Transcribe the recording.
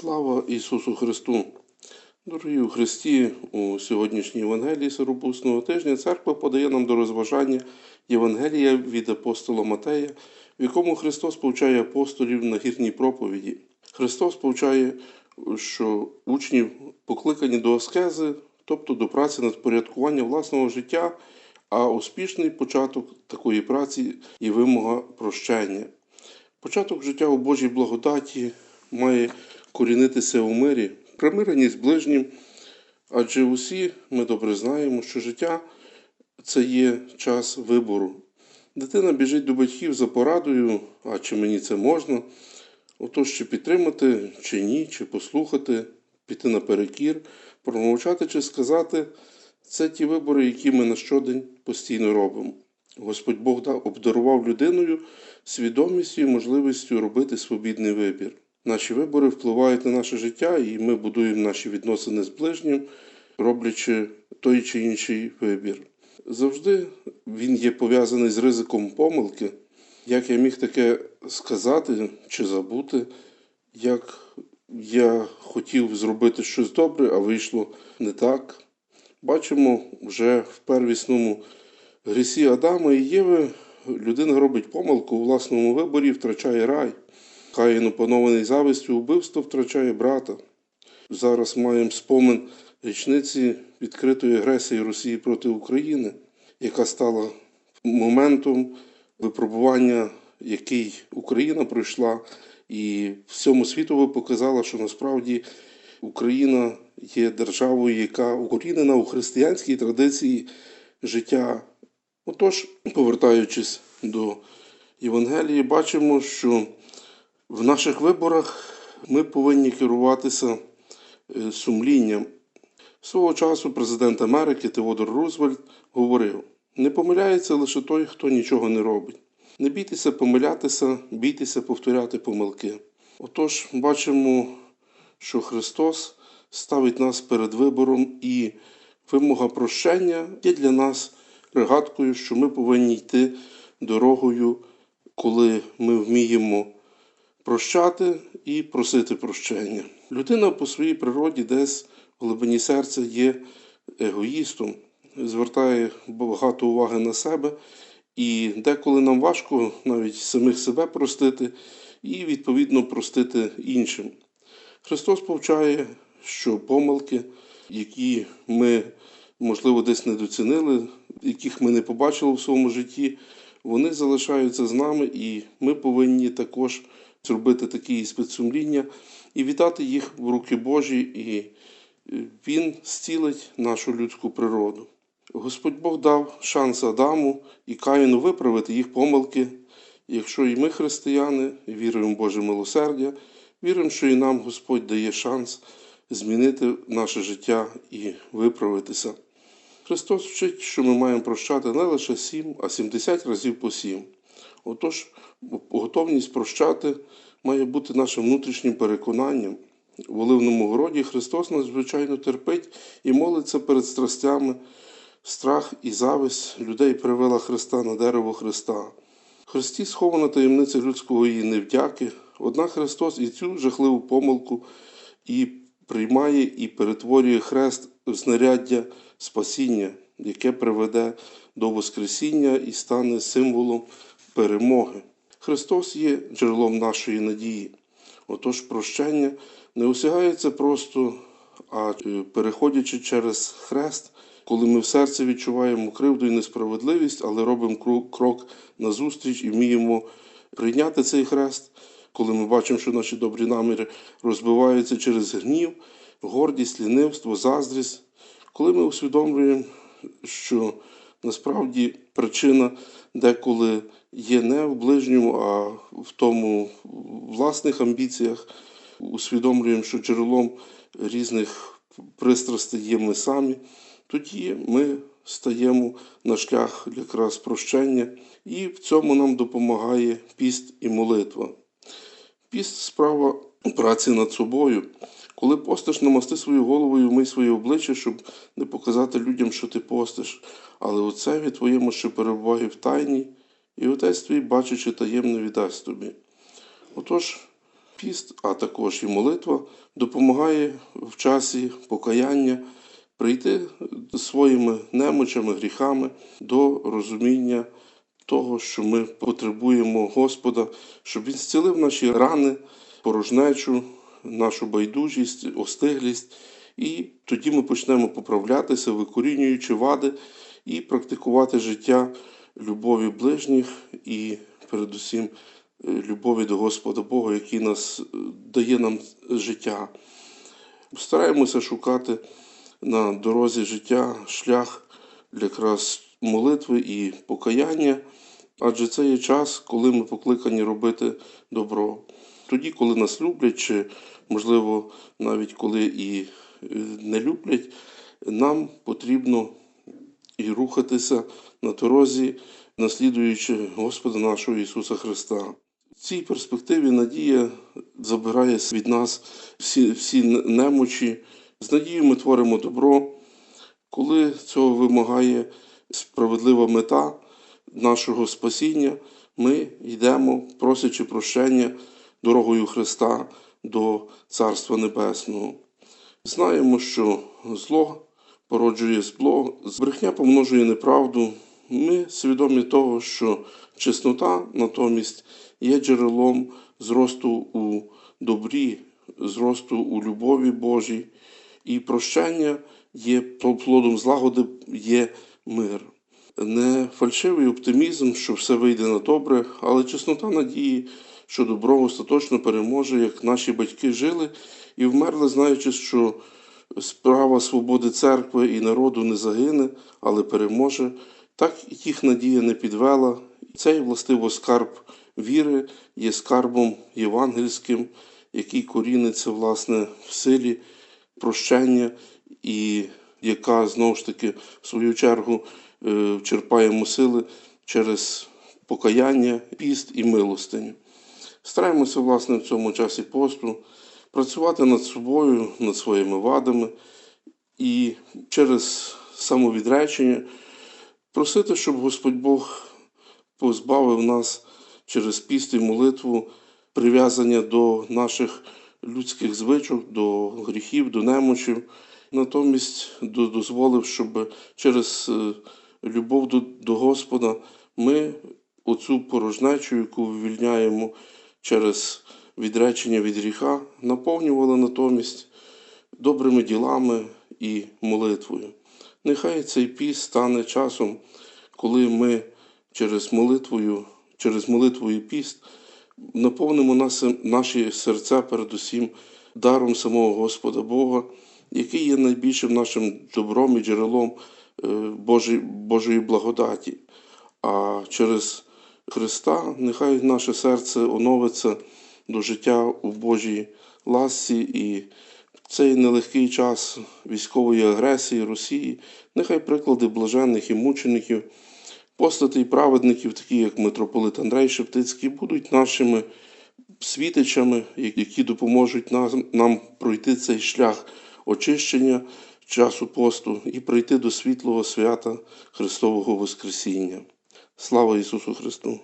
Слава Ісусу Христу! Дорогі у Христі, у сьогоднішній Євангелії Сиропусного тижня церква подає нам до розважання Євангелія від апостола Матея, в якому Христос повчає апостолів на гірній проповіді. Христос повчає, що учнів покликані до аскези, тобто до праці над порядкування власного життя, а успішний початок такої праці і вимога прощення. Початок життя у Божій благодаті має корінитися у мирі, примиренні з ближнім, адже усі ми добре знаємо, що життя це є час вибору. Дитина біжить до батьків за порадою, а чи мені це можна? Отож, чи підтримати, чи ні, чи послухати, піти наперекір, промовчати чи сказати це ті вибори, які ми на щодень постійно робимо. Господь Бог обдарував людиною свідомістю і можливістю робити свобідний вибір. Наші вибори впливають на наше життя, і ми будуємо наші відносини з ближнім, роблячи той чи інший вибір. Завжди він є пов'язаний з ризиком помилки. Як я міг таке сказати чи забути, як я хотів зробити щось добре, а вийшло не так. Бачимо вже в первісному грісі Адама і Єви людина робить помилку у власному виборі, втрачає рай. Каїн, опанований завистю, вбивство втрачає брата. Зараз маємо спомин річниці відкритої агресії Росії проти України, яка стала моментом випробування, який Україна пройшла, і всьому світові показала, що насправді Україна є державою, яка укорінена у християнській традиції життя. Отож, повертаючись до Євангелії, бачимо, що в наших виборах ми повинні керуватися е, сумлінням. Свого часу президент Америки Теодор Рузвельт говорив: не помиляється лише той, хто нічого не робить. Не бійтеся помилятися, бійтеся повторяти помилки. Отож, бачимо, що Христос ставить нас перед вибором, і вимога прощення є для нас пригадкою, що ми повинні йти дорогою, коли ми вміємо прощати і просити прощення. Людина по своїй природі десь в глибині серця є егоїстом, звертає багато уваги на себе, і деколи нам важко навіть самих себе простити і, відповідно, простити іншим. Христос повчає, що помилки, які ми, можливо, десь недоцінили, яких ми не побачили в своєму житті, вони залишаються з нами, і ми повинні також зробити такий іспит сумління і віддати їх в руки Божі, і е, Він зцілить нашу людську природу. Господь Бог дав шанс Адаму і Каїну виправити їх помилки. Якщо і ми, християни, віруємо в Боже милосердя, віримо, що і нам Господь дає шанс змінити наше життя і виправитися. Христос вчить, що ми маємо прощати не лише сім, а 70 разів по сім. Отож, готовність прощати має бути нашим внутрішнім переконанням. В Оливному городі Христос надзвичайно терпить і молиться перед страстями. Страх і зависть людей привела Христа на дерево Христа. В Христі схована таємниця людського її невдяки, однак Христос і цю жахливу помилку і приймає і перетворює хрест в знаряддя спасіння, яке приведе до Воскресіння і стане символом перемоги. Христос є джерелом нашої надії. Отож, прощення не осягається просто, а е, переходячи через хрест, коли ми в серці відчуваємо кривду і несправедливість, але робимо крок- назустріч і вміємо прийняти цей хрест, коли ми бачимо, що наші добрі наміри розбиваються через гнів, гордість, лінивство, заздрість, коли ми усвідомлюємо, що насправді причина деколи є не в ближньому, а в тому власних амбіціях, усвідомлюємо, що джерелом різних пристрастей є ми самі, тоді ми стаємо на шлях якраз прощення, і в цьому нам допомагає піст і молитва. Піст справа праці над собою. Коли постиш, намасти свою голову і вмий своє обличчя, щоб не показати людям, що ти постиш. Але отцеві твоєму, що перебуває в тайні, і отець твій, бачачи таємно, віддасть тобі. Отож, Піст, а також і молитва допомагає в часі покаяння прийти своїми немочами, гріхами до розуміння того, що ми потребуємо Господа, щоб Він зцілив наші рани, порожнечу, нашу байдужість, остиглість, і тоді ми почнемо поправлятися, викорінюючи вади і практикувати життя любові ближніх і передусім любові до Господа Бога, який нас е, дає нам життя. Стараємося шукати на дорозі життя шлях якраз молитви і покаяння, адже це є час, коли ми покликані робити добро. Тоді, коли нас люблять, чи, можливо, навіть коли і е, не люблять, нам потрібно і рухатися на дорозі, наслідуючи Господа нашого Ісуса Христа. В цій перспективі надія забирає від нас всі, всі немочі. З надією ми творимо добро, коли цього вимагає справедлива мета нашого спасіння, ми йдемо, просячи прощення дорогою Христа до Царства Небесного. Знаємо, що зло породжує зло, брехня помножує неправду. Ми свідомі того, що чеснота натомість є джерелом зросту у добрі, зросту у любові Божій, і прощення є плодом злагоди, є мир. Не фальшивий оптимізм, що все вийде на добре, але чеснота надії, що добро остаточно переможе, як наші батьки жили і вмерли, знаючи, що справа свободи церкви і народу не загине, але переможе. Так їх надія не підвела. Цей властиво скарб віри є скарбом євангельським, який коріниться власне в силі прощення, і яка знову ж таки в свою чергу е, черпаємо сили через покаяння, піст і милостиню. Стараємося, власне, в цьому часі посту працювати над собою, над своїми вадами і через самовідречення просити, щоб Господь Бог позбавив нас через піст і молитву прив'язання до наших людських звичок, до гріхів, до немочів. Натомість дозволив, щоб через е, любов до, Господа ми оцю порожнечу, яку вивільняємо через відречення від гріха, наповнювали натомість добрими ділами і молитвою. Нехай цей піс стане часом, коли ми через молитвою, через молитву і піст наповнимо наші серця передусім даром самого Господа Бога, який є найбільшим нашим добром і джерелом е, Божої благодаті. А через Христа нехай наше серце оновиться до життя у Божій ласці і в цей нелегкий час військової агресії Росії, нехай приклади блаженних і мучеників, постатей праведників, такі як митрополит Андрей Шептицький, будуть нашими світичами, які допоможуть нам, нам пройти цей шлях очищення часу посту і прийти до світлого свята Христового Воскресіння. Слава Ісусу Христу!